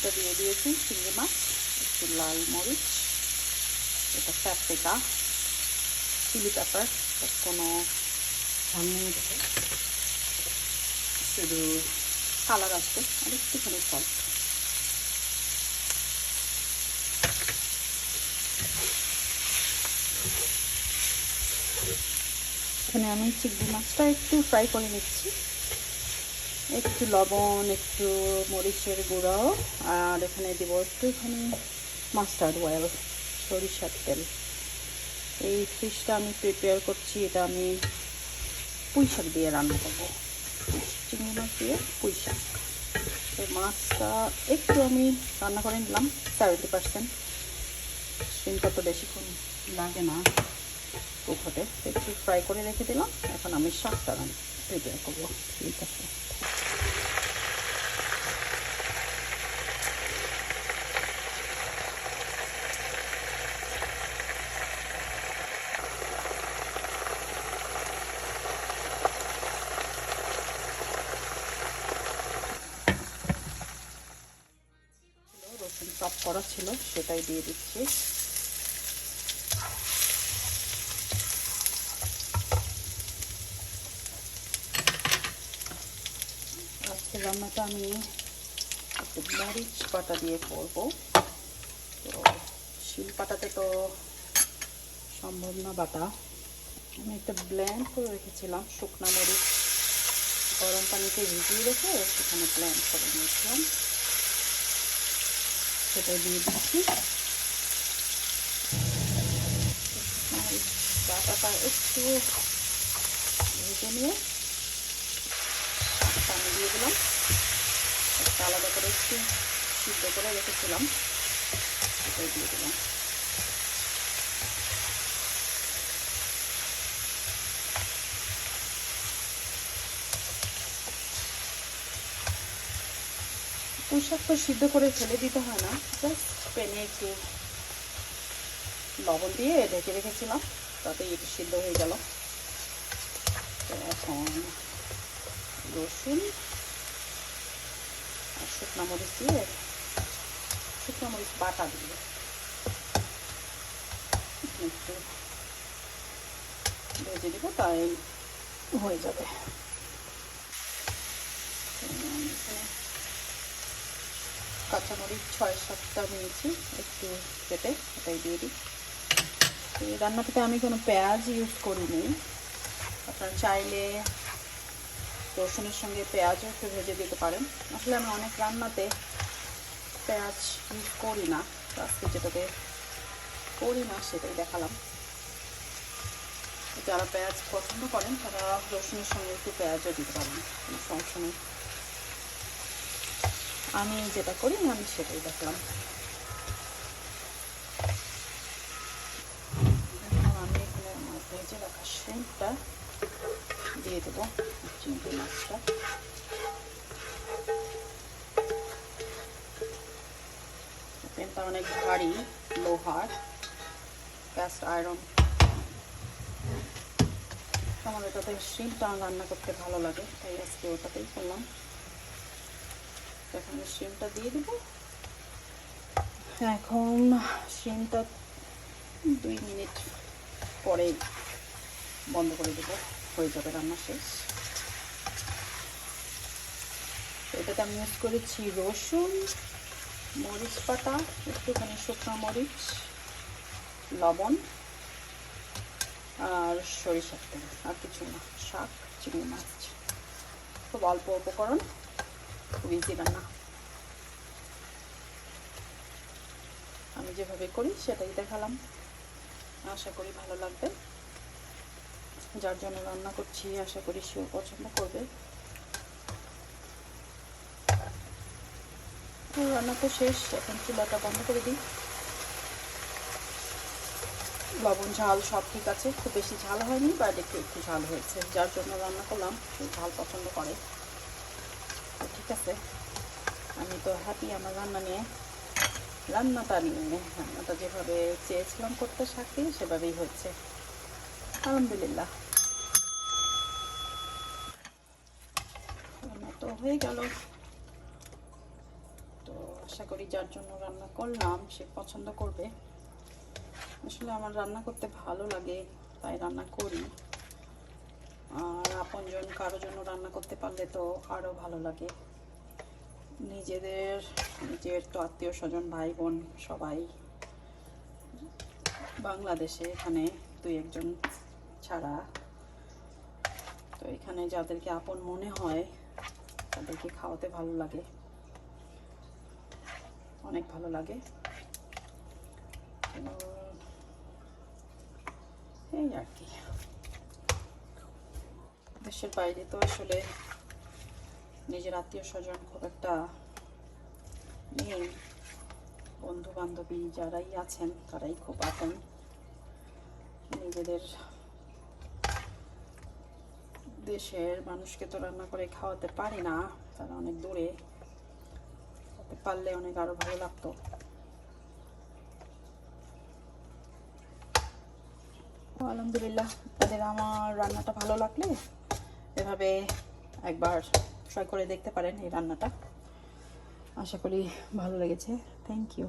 শ্রিমটা দিয়ে দিয়েছি, চিংড়ি মাছ, একটু লাল মরিচ, এটা প্যাপ্রিকা চিলি পেপার কোনো শুধু কালার আসবে, আর একটুখানি সল্ট এখানে আমি চিংড়ি মাছটা একটু ফ্রাই করে নিচ্ছি। একটু লবণ, একটু মরিচের গুঁড়ো, আর এখানে দেবো একটুখানি মাস্টার্ড অয়েল, সরিষার তেল। এই ফিশটা আমি প্রিপেয়ার করছি, এটা আমি পুঁই শাক দিয়ে রান্না করব। চিংড়ি মাছ দিয়ে পুঁই শাক। মাছটা একটু আমি রান্না করে নিলাম সেভেন্টি পার্সেন্ট স্টিমটা তো বেশিক্ষণ লাগে না কুকোতে। একটু ফ্রাই করে রেখে দিলাম, এখন আমি শাকটা প্রিপেয়ার করব। ঠিক আছে রসুন চপ করা ছিল, সেটাই দিয়ে দিচ্ছি। আজকে রান্নাটা আমি একটু মরিচ পাতা দিয়ে করব। তো শিল পাতাতে তো সম্ভব না বাটা। আমি একটা ব্ল্যান্ড করে রেখেছিলাম, শুকনা মরিচ, গরম পানিতে ভিজিয়ে রেখে সেখানে ব্ল্যান্ড করে নিয়েছিলাম। সেটা দিয়ে দিচ্ছি। ডাটাটা একটু ভেজে নিয়ে পানি দিয়ে দিলাম। একটা আলাদা করে একটু সিদ্ধ করে রেখেছিলাম। সেটাই দিয়ে দিলাম। পুঁই শাকটা সিদ্ধ করে ফেলে দিতে হয় না। জাস্ট প্যানে একটু লবণ দিয়ে ঢেকে রেখেছিলাম, তাতে একটু সিদ্ধ হয়ে গেল। এখন রসুন আর শুকনো মরিচ দিয়ে শুকনো মরিচ বাটা দিয়ে একটু ভেজে দেবো তাই হয়ে যাবে এখানে কাঁচামরিচ ছয় সাতটা নিয়েছি, একটু কেটে এটাই দিয়ে দিই। এই রান্নাটাতে আমি কোনো পেঁয়াজ ইউজ করিনি, আপনারা চাইলে রসুনের সঙ্গে পেঁয়াজও একটু ভেজে দিতে পারেন। আসলে আমি অনেক রান্নাতে পেঁয়াজ ইউজ করি না আজকে যেটাতে করি না সেটাই দেখালাম। যারা পেঁয়াজ পছন্দ করেন তারা রসুনের সঙ্গে একটু পেঁয়াজও দিতে পারেন, কোনো সমস্যা নেই। আমি যেটা করি না আমি সেটাই দেখলাম। আমি এখানে ভেজে রাখা শ্রিম্পটা দিয়ে দেবো, চিংড়ি মাছটা। পেনটা অনেক ভারী লোহার ক্যাস্ট আয়রন আমার এটাতে শ্রিমটা রান্না করতে ভালো লাগে, তাই আজকে ওটাতেই করলাম। এখন শিমটা দিয়ে দেবো। এখন শিমটা দুই মিনিট পরে বন্ধ করে দেবো। হয়ে যাবে রান্না শেষ। এটাতে আমি ইউজ করেছি রসুন, মরিচ পাতা, একটুখানি শুকনো মরিচ, লবণ আর সরিষার তেল। আর কিছু না, শাক, চিংড়ি মাছ। খুব অল্প উপকরণ। ইজি রান্না আমি যেভাবে করি সেটাই দেখালাম আশা করি ভালো লাগবে যার জন্য রান্না করছি আশা করি সেও পছন্দ করবে রান্না তো শেষ এখন চুলাটা বন্ধ করে দিই লবণ ঝাল সব ঠিক আছে খুব বেশি ঝাল হয়নি বাইরে একটু একটু ঝাল হয়েছে যার জন্য রান্না করলাম ঝাল পছন্দ করে ঠিক আছে। আমি তো হ্যাপি আমার রান্না নিয়ে, রান্নাটা নিয়ে, রান্নাটা যেভাবে চেয়েছিলাম করতে দিয়ে সেভাবেই হচ্ছে। আলহামদুলিল্লাহ। রান্না তো হয়ে গেল। তো আশা করি যার জন্য রান্না করলাম, সে পছন্দ করবে। আসলে আমার রান্না করতে ভালো লাগে, তাই রান্না করি। আর আপনজন কারও জন্য রান্না করতে পারলে তো আরও ভালো লাগে। নিজেদের, নিজের তো আত্মীয় স্বজন ভাই বোন সবাই বাংলাদেশে এখানে দুই একজন ছাড়া। তো এখানে যাদেরকে আপন মনে হয়, তাদেরকে খাওয়াতে ভালো লাগে। অনেক ভালো লাগে। এই আর কি। দেশের বাইরে তো আসলে নিজের আত্মীয় স্বজন খুব একটা নেই। বন্ধু বান্ধবী যারাই আছেন, তারাই খুব আপন। নিজেদের দেশের মানুষকে তো রান্না করে খাওয়াতে পারি না, তারা অনেক দূরে। পারলে অনেক আরও ভালো লাগতো। আলহামদুলিল্লাহ, তাদের আমার রান্নাটা ভালো লাগলে এভাবে একবার ট্রাই করে দেখতে পারেন এই রান্নাটা। আশা করি ভালো লেগেছে। Thank you